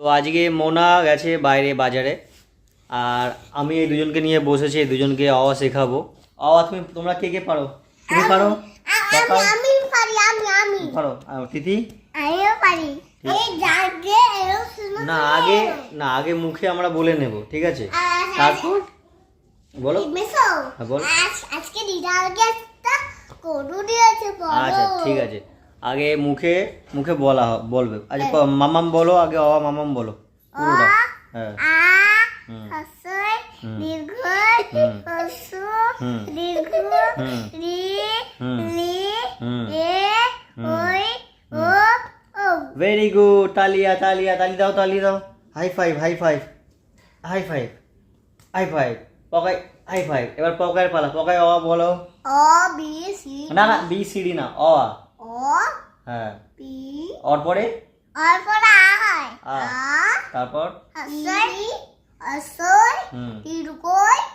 তো আজকে মোনা গেছে বাইরে বাজারে আর আমি এই দুজনকে নিয়ে বসেছি এই দুজনকে আওয়া শেখাবো। আওয়া তুমি তোমরা কে কে পারো? তুমি পারো? আমি পারি? আমি আমি পারো? আর আমিও পারি। না আগে না আগে মুখে আমরা বলে নেব ঠিক আছে? তারপর? বলো। হ্যাঁ, বল। আজকে দিদা আগে একটা গরু দিয়েছে আচ্ছা ঠিক আছে। আগে মুখে মুখে বলা বলবে। আচ্ছা মামাম বলো আগে অ মামাম বলো। পুরোটা। হ্যাঁ। ভেরি গুড তালিয়া তালিয়া তালি দাও তালি দাও। High five high five high five high five Pokai high five এবার পকায়ের পালা পকাই অ বলো। অ বি সি না না বি সি ডি না অ। হ্যাঁ। বি অর পরে আর পর। আ। তারপর? হসই হসই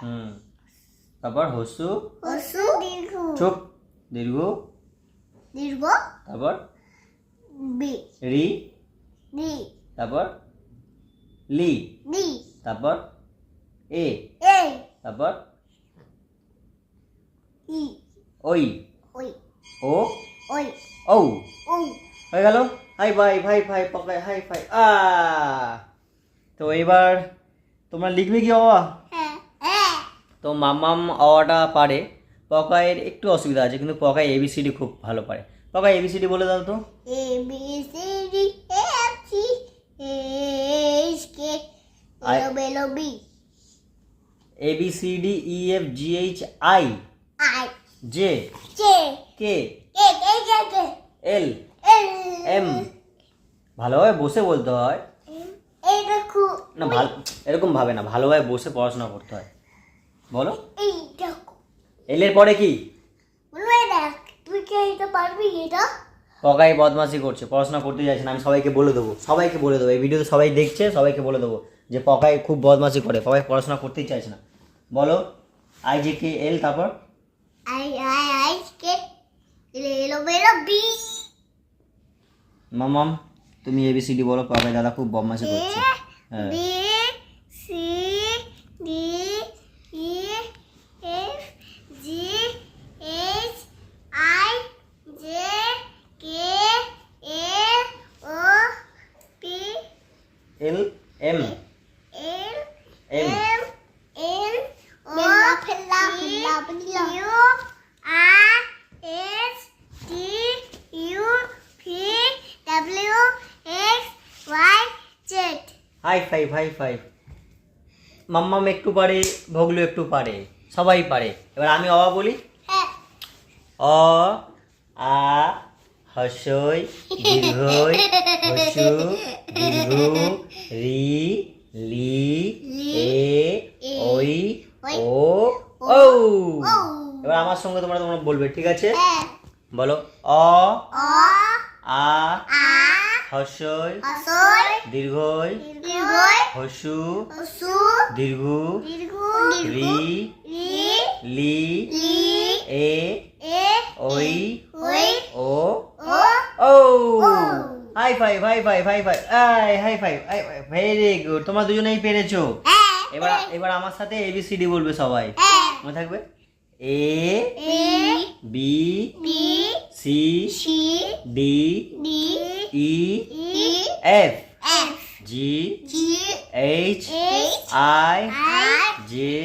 হুম। তারপর হসু? হসু। দীর্ঘ। চুপ। দীর্ঘ। দীর্ঘ। তারপর? বি রি। ডি তারপর? লি। ডি তারপর? এ। এ। তারপর? ই। ওই ওই ও। ওই ও হয়ে গেল? হাই ভাই ভাই ভাই পকাই হাই ফাই আ। তো এবার তোমরা লিখবে কি অওয়া হ্যাঁ। তো মামাম অওয়াটা পারে। পকায়ের একটু অসুবিধা আছে কিন্তু পকায় এবিসিডি খুব ভালো পারে। পকায় এবিসিডি বলে দাও তো। A B C D F C H K এলো B A B C D E F G H I I J K L L. M. ভালোভাবে বসে বলতে হয়। না ভালো এরকম ভাবে না ভালোভাবে বসে পড়াশোনা করতে হয়। বলো। এল এর পরে কি? পকাই বদমাশি করছে পড়াশোনা করতে চাইছে না আমি সবাইকে বলে দেবো সবাইকে বলে দেবো। এই ভিডিওতে সবাই দেখছে সবাইকে বলে দেবো যে পকাই খুব বদমাশি করে পকাই পড়াশোনা করতেই চাইছে না। বলো আই জে কে এল তারপর? আই আই আই কে এলো এলো বেলো বি মামাম তুমি এবিসিডি বলো পকাই দাদা খুব বদমাশি করছে। হ্যাঁ। B C D E F G H I J K L O P. L M L high five high five মাম্মাম একটু পারে ভগলু একটু পারে সবাই পারে। এবার আমি অবা বলি। হ্যাঁ। অ আ হসই দীর্ঘই হসু দীর্ঘ রি লি এ ওই ও ও এবার আমার সঙ্গে তোমরা তোমরা বলবে ঠিক আছে? হ্যাঁ। বলো অ আ হসই হসই দীর্ঘই হসু? দীর্ঘ? রি? লি? লি? এ? ওই? ও? ও? High five high five high five I high five very good তোমরা দুজনেই পেরেছ? এবার এবার আমার সাথে এবিসিডি বলবে সবাই। মনে থাকবে? A. B J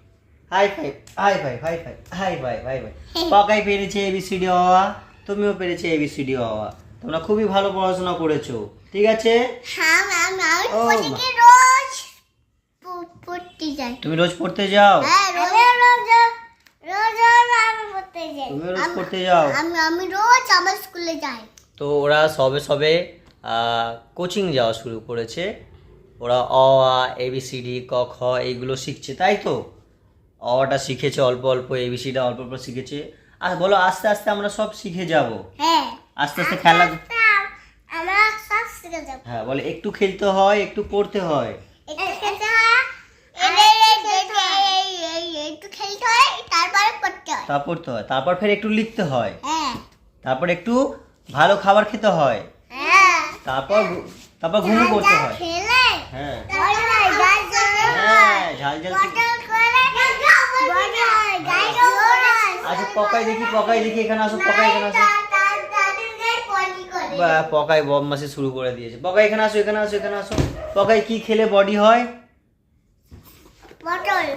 high five high five high five high five high five Pokai পেরেছে এবিসিডি হওয়া তুমিও পেরেছে এবিসিডি হওয়া তোমরা খুবই ভালো পড়াশোনা করেছ ঠিক আছে? হ্যাঁ তুমি রোজ পড়তে যাও? হ্যাঁ রোজ। রোজ রোজ রোজ আমি পড়তে যাই। তুমি রোজ পড়তে যাও? আমি আমি রোজ আমার স্কুলে যাই। তো ওরা সবে সবে কোচিং যাওয়া শুরু করেছে। ওরা অ আ এবিসিডি ক খ এইগুলো শিখছে তাই তো? অটা শিখেছে অল্প অল্প এবিসিটা অল্প অল্প শিখেছে। আর বলো আস্তে আস্তে আমরা সব শিখে যাব। হ্যাঁ। আস্তে আস্তে খেলা আমরা সব শিখে যাব। হ্যাঁ বলে একটু খেলতে হয় একটু পড়তে হয়। একটু খেলতে হয় একটু খেলতে হয় তারপরে পড়তে হয়। তা পড়তে হয় তারপর ফের একটু লিখতে হয়। হ্যাঁ। তারপর একটু ভালো খাবার খেতে হয়। হ্যাঁ। তারপর তারপর ঘুমু করতে হয়। খেলে হ্যাঁ। হ্যাঁ ঝাল ঝাল বটল করে বড় হয়, গাছ জ্বলে হয়। আচ্ছা পকাই দেখি পকাই দেখি এখানে আসো পকাই এখানে আসো। বা, পকাই বদমাসি শুরু করে দিয়েছে। পকাই এখানে আসো এখানে আসো এখানে আসো। পকাই কি খেলে বডি হয়? পটল।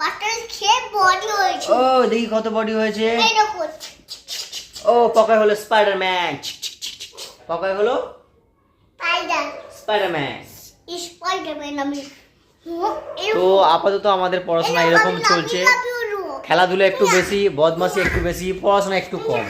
পটল খেয়ে বডি হয়েছে। ও দেখি কত বডি হয়েছে। ও পকাই হলো স্পাইডারম্যান পকাই হলো স্পাইডার স্পাইডারম্যান স্পাইডারম্যান আমি। তো আপাতত আমাদের পড়াশোনা এরকম চলছে। খেলাধুলা একটু বেশি বদমাশি একটু বেশি পড়াশোনা একটু কম।